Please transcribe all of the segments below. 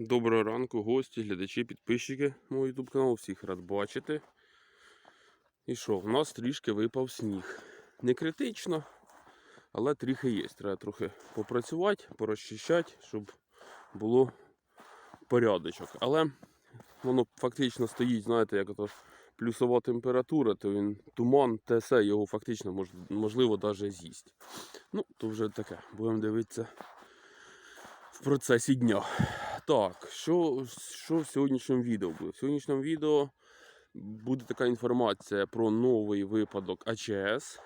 Доброго ранку, гості, глядачі, підписчики мого YouTube каналу. Всіх рад бачити. І що, в нас трішки випав сніг. Не критично, але трохи є. Треба трохи попрацювати, порозчищати, щоб було порядочок. Але воно фактично стоїть, знаєте, як ото плюсова температура, то він туман, те все, його фактично мож, можливо навіть з'їсть. Ну, то вже таке. Будемо дивитися в процесі дня. Так, що, що в сьогоднішньому відео буде? В сьогоднішньому відео буде така інформація про новий випадок АЧС.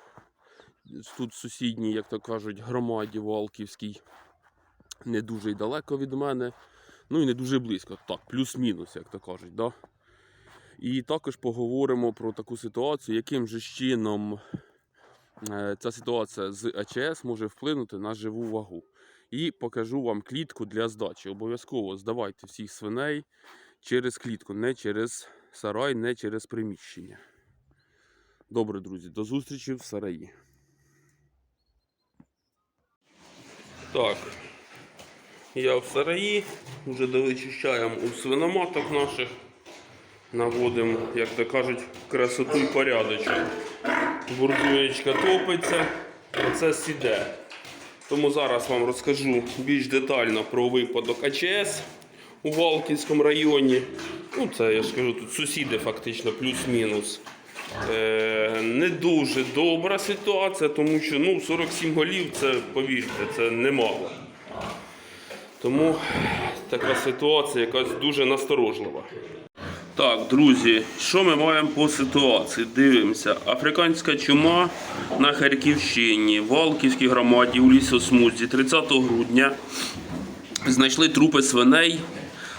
Тут в сусідній, як то кажуть, громаді Валківській. Не дуже й далеко від мене. Ну і не дуже близько. Так, плюс-мінус, як то кажуть. Да? І також поговоримо про таку ситуацію, яким же чином ця ситуація з АЧС може вплинути на живу вагу. І покажу вам клітку для здачі. Обов'язково здавайте всіх свиней через клітку, не через сарай, не через приміщення. Добре, друзі, до зустрічі в сараї. Так, я в сараї. Вже довичищаємо у свиноматок наших. Наводимо, як то кажуть, красоту і порядочок. Бурдуєчка топиться, процес іде. Тому зараз вам розкажу більш детально про випадок АЧС у Валківському районі. Ну, це я ж кажу, тут сусіди фактично плюс-мінус. Е, не дуже добра ситуація, тому що ну, 47 голів це, повірте, це немало. Тому така ситуація якась дуже насторожлива. Так, друзі, що ми маємо по ситуації? Дивимося. Африканська чума на Харківщині, в Валківській громаді у лісосмузі 30 грудня знайшли трупи свиней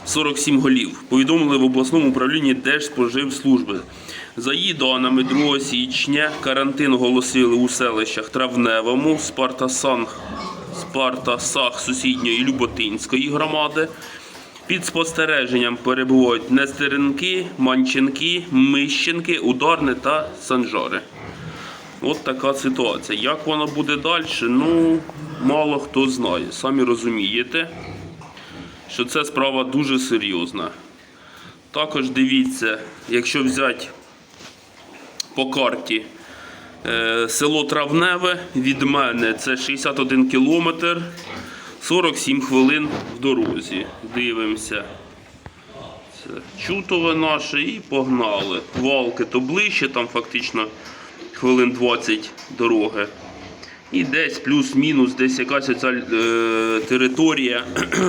47 голів. Повідомили в обласному управлінні Держспоживслужби. За її даними 2 січня карантин оголосили у селищах Травневому, Спартасанг, Спартасах сусідньої Люботинської громади. Під спостереженням перебувають Нестеренки, Манченки, Мищенки, Ударне та Санжари. От така ситуація. Як вона буде далі, ну мало хто знає. Самі розумієте, що це справа дуже серйозна. Також дивіться, якщо взяти по карті е, село Травневе від мене це 61 кілометр. 47 хвилин в дорозі. Дивимося. Це чутове наше і погнали. Валки то ближче, там фактично хвилин 20 дороги. І десь плюс-мінус, десь якась оця е, територія,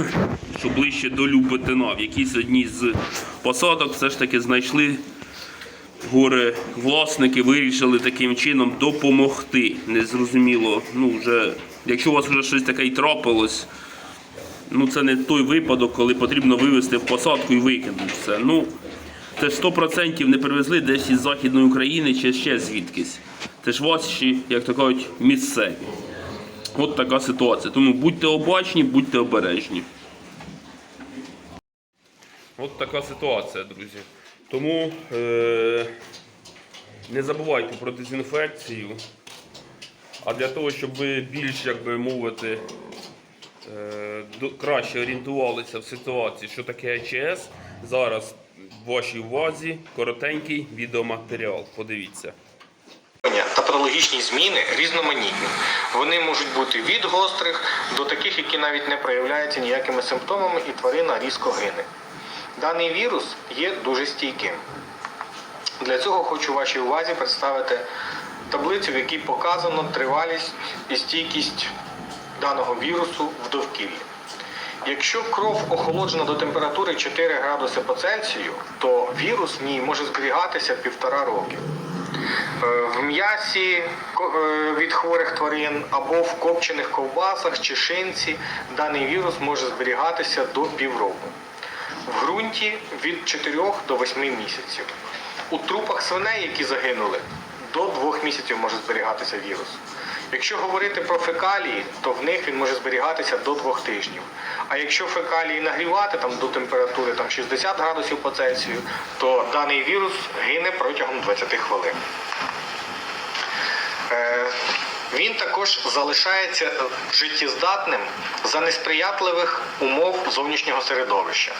що ближче до Люботина. В якійсь одній з посадок все ж таки знайшли горе власники, вирішили таким чином допомогти. Незрозуміло, ну вже Якщо у вас вже щось таке і трапилось, ну це не той випадок, коли потрібно вивезти в посадку і викинути все. Ну, це ж 100% не привезли десь із Західної України чи ще звідкись. Це ж ваші, як то кажуть, місцеві. От така ситуація. Тому будьте обачні, будьте обережні. От така ситуація, друзі. Тому е- не забувайте про дезінфекцію. А для того, щоб ви більш, як би мовити, е, краще орієнтувалися в ситуації, що таке АЧС, зараз в вашій увазі коротенький відеоматеріал. Подивіться. та патологічні зміни різноманітні. Вони можуть бути від гострих до таких, які навіть не проявляються ніякими симптомами, і тварина різко гине. Даний вірус є дуже стійким. Для цього хочу вашій увазі представити таблицю, в якій показано тривалість і стійкість даного вірусу в довкіллі. Якщо кров охолоджена до температури 4 градуси по Цельсію, то вірус в ній може зберігатися півтора роки. Е, В м'ясі е, від хворих тварин або в копчених ковбасах чи шинці даний вірус може зберігатися до півроку. В ґрунті від 4 до 8 місяців. У трупах свиней, які загинули, до 2 місяців може зберігатися вірус. Якщо говорити про фекалії, то в них він може зберігатися до 2 тижнів. А якщо фекалії нагрівати там, до температури там, 60 градусів по Цельсію, то даний вірус гине протягом 20 хвилин. Він також залишається життєздатним за несприятливих умов зовнішнього середовища,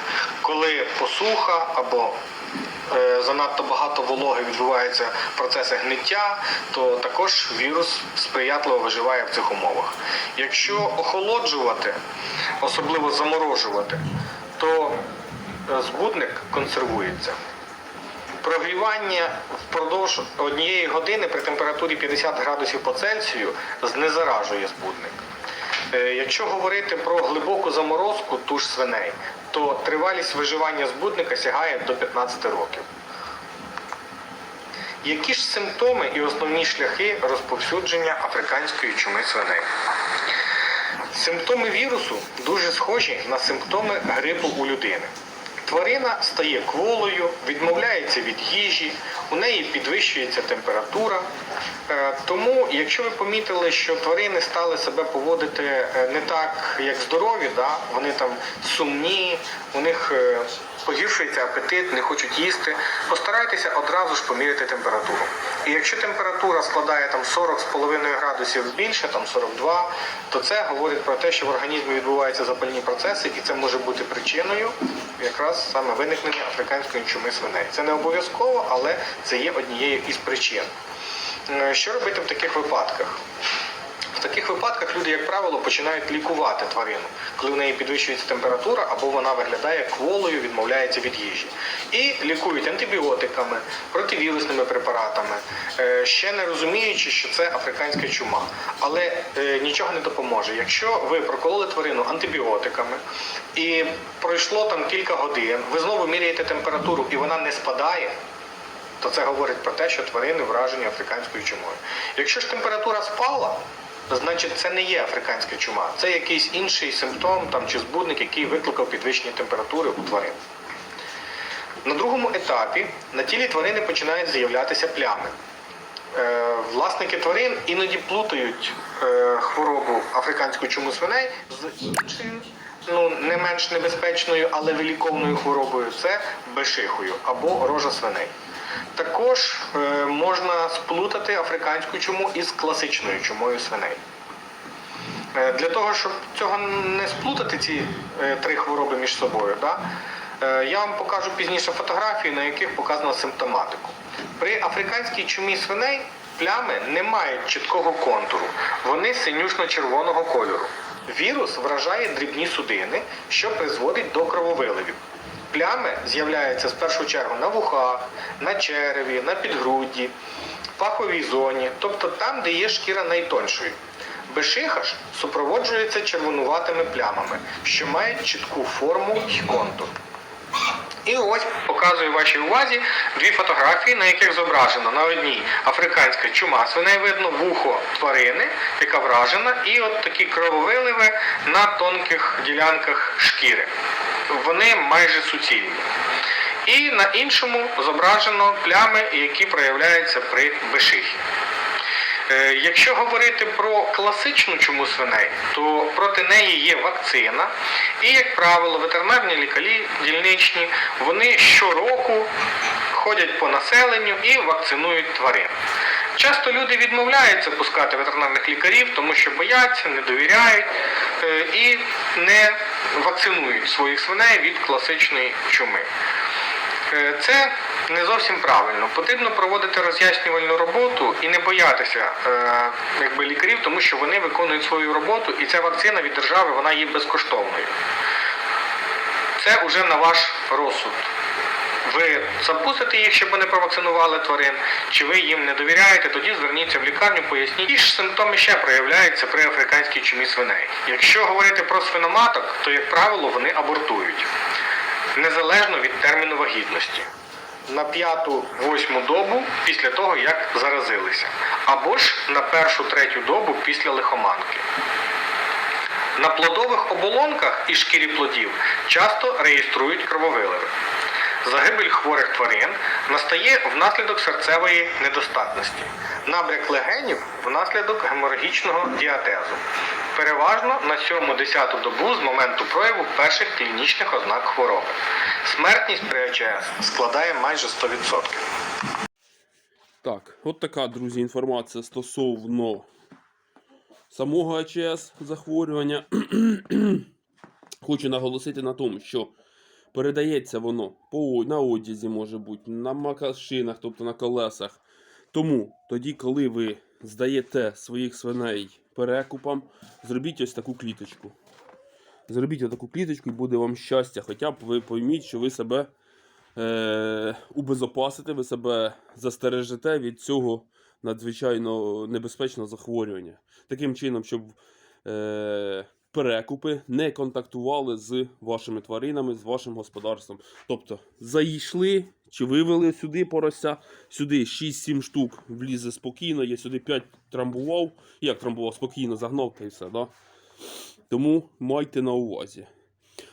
коли посуха або е, занадто багато вологи відбуваються процеси гниття, то також вірус сприятливо виживає в цих умовах. Якщо охолоджувати, особливо заморожувати, то е, збудник консервується. Прогрівання впродовж однієї години при температурі 50 градусів по Цельсію знезаражує збудник. Е, Якщо говорити про глибоку заморозку ту ж свиней, то тривалість виживання збудника сягає до 15 років. Які ж симптоми і основні шляхи розповсюдження африканської чуми свиней? Симптоми вірусу дуже схожі на симптоми грипу у людини. Тварина стає кволою, відмовляється від їжі, у неї підвищується температура. Е, Тому, якщо ви помітили, що тварини стали себе поводити е, не так, як здорові, да? вони там сумні, у них е, погіршується апетит, не хочуть їсти, постарайтеся одразу ж поміряти температуру. І якщо температура складає там 40,5 градусів більше, там 42, то це говорить про те, що в організмі відбуваються запальні процеси, і це може бути причиною якраз саме виникнення африканської чуми свиней. Це не обов'язково, але це є однією із причин. Е, Що робити в таких випадках? В таких випадках люди, як правило, починають лікувати тварину, коли в неї підвищується температура або вона виглядає кволою, відмовляється від їжі. І лікують антибіотиками, противірусними препаратами, е, ще не розуміючи, що це африканська чума. Але е, нічого не допоможе. Якщо ви прокололи тварину антибіотиками і пройшло там кілька годин, ви знову міряєте температуру і вона не спадає то це говорить про те, що тварини вражені африканською чумою. Якщо ж температура спала, значить це не є африканська чума, це якийсь інший симптом там, чи збудник, який викликав підвищення температури у тварин. На другому етапі на тілі тварини починають з'являтися плями. Е, Власники тварин іноді плутають е, хворобу африканську чуму свиней з іншою, ну не менш небезпечною, але виліковною хворобою це бешихою або рожа свиней. Також е, можна сплутати африканську чуму із класичною чумою свиней. Е, Для того, щоб цього не сплутати, ці е, три хвороби між собою, да, я вам покажу пізніше фотографії, на яких показано симптоматику. При африканській чумі свиней плями не мають чіткого контуру, вони синюшно-червоного кольору. Вірус вражає дрібні судини, що призводить до крововиливів. Плями з'являються з першу чергу на вухах, на череві, на підгрудді, паховій зоні, тобто там, де є шкіра найтоншою. Бешиха ж супроводжується червонуватими плямами, що мають чітку форму і контур. І ось показую вашій увазі дві фотографії, на яких зображено на одній африканська чума свиней видно вухо тварини, яка вражена, і от такі крововиливи на тонких ділянках шкіри. Вони майже суцільні. І на іншому зображено плями, які проявляються при бешихі. Е, Якщо говорити про класичну чуму свиней, то проти неї є вакцина. І, як правило, ветеринарні лікарі дільничні вони щороку ходять по населенню і вакцинують тварин. Часто люди відмовляються пускати ветеринарних лікарів, тому що бояться, не довіряють е, і не вакцинують своїх свиней від класичної чуми. Е, Це не зовсім правильно. Потрібно проводити роз'яснювальну роботу і не боятися е, якби, лікарів, тому що вони виконують свою роботу, і ця вакцина від держави вона є безкоштовною. Це вже на ваш розсуд. Ви запустите їх, щоб вони провакцинували тварин, чи ви їм не довіряєте, тоді зверніться в лікарню, поясніть. І ж симптоми ще проявляються при африканській чумі свиней. Якщо говорити про свиноматок, то, як правило, вони абортують незалежно від терміну вагітності. На п'яту-восьму добу після того, як заразилися, або ж на першу-третю добу після лихоманки. На плодових оболонках і шкірі плодів часто реєструють крововиливи. Загибель хворих тварин настає внаслідок серцевої недостатності, набряк легенів внаслідок геморагічного діатезу. Переважно на 7-10 добу з моменту прояву перших клінічних ознак хвороби. Смертність при АЧС складає майже 100%. Так, от така, друзі, інформація стосовно самого АЧС захворювання, хочу наголосити на тому, що передається воно по, на одязі, може бути, на макашинах, тобто на колесах. Тому тоді, коли ви здаєте своїх свиней перекупам, зробіть ось таку кліточку. Зробіть отаку кліточку і буде вам щастя. Хоча б ви пойміть, що ви себе е, убезопасите, ви себе застережете від цього надзвичайно небезпечного захворювання. Таким чином, щоб е, перекупи не контактували з вашими тваринами, з вашим господарством. Тобто зайшли чи вивели сюди порося, сюди 6-7 штук влізе спокійно, я сюди 5 трамбував. Як трамбував, спокійно загнав та і все. Да? Тому майте на увазі.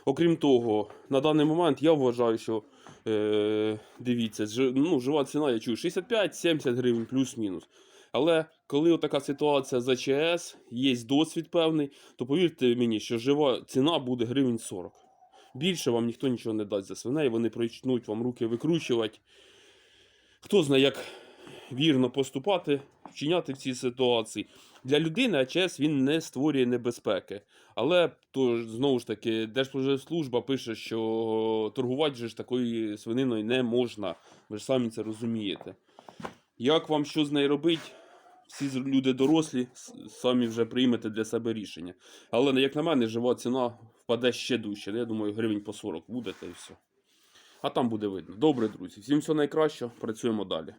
Окрім того, на даний момент я вважаю, що е, дивіться, ну, жива ціна, я чую, 65-70 гривень плюс-мінус. Але коли така ситуація з АЧС, є досвід певний, то повірте мені, що жива ціна буде гривень 40. Більше вам ніхто нічого не дасть за свиней, вони почнуть вам руки викручувати. Хто знає, як вірно поступати, вчиняти в цій ситуації. Для людини АЧС він не створює небезпеки. Але то ж, знову ж таки, Держпродспоживслужба пише, що торгувати же ж такою свининою не можна. Ви ж самі це розумієте. Як вам що з нею робити? Всі люди дорослі, самі вже приймете для себе рішення. Але, як на мене, жива ціна впаде ще дужче. Я думаю, гривень по 40 буде та і все. А там буде видно. Добре, друзі. Всім все найкраще, працюємо далі.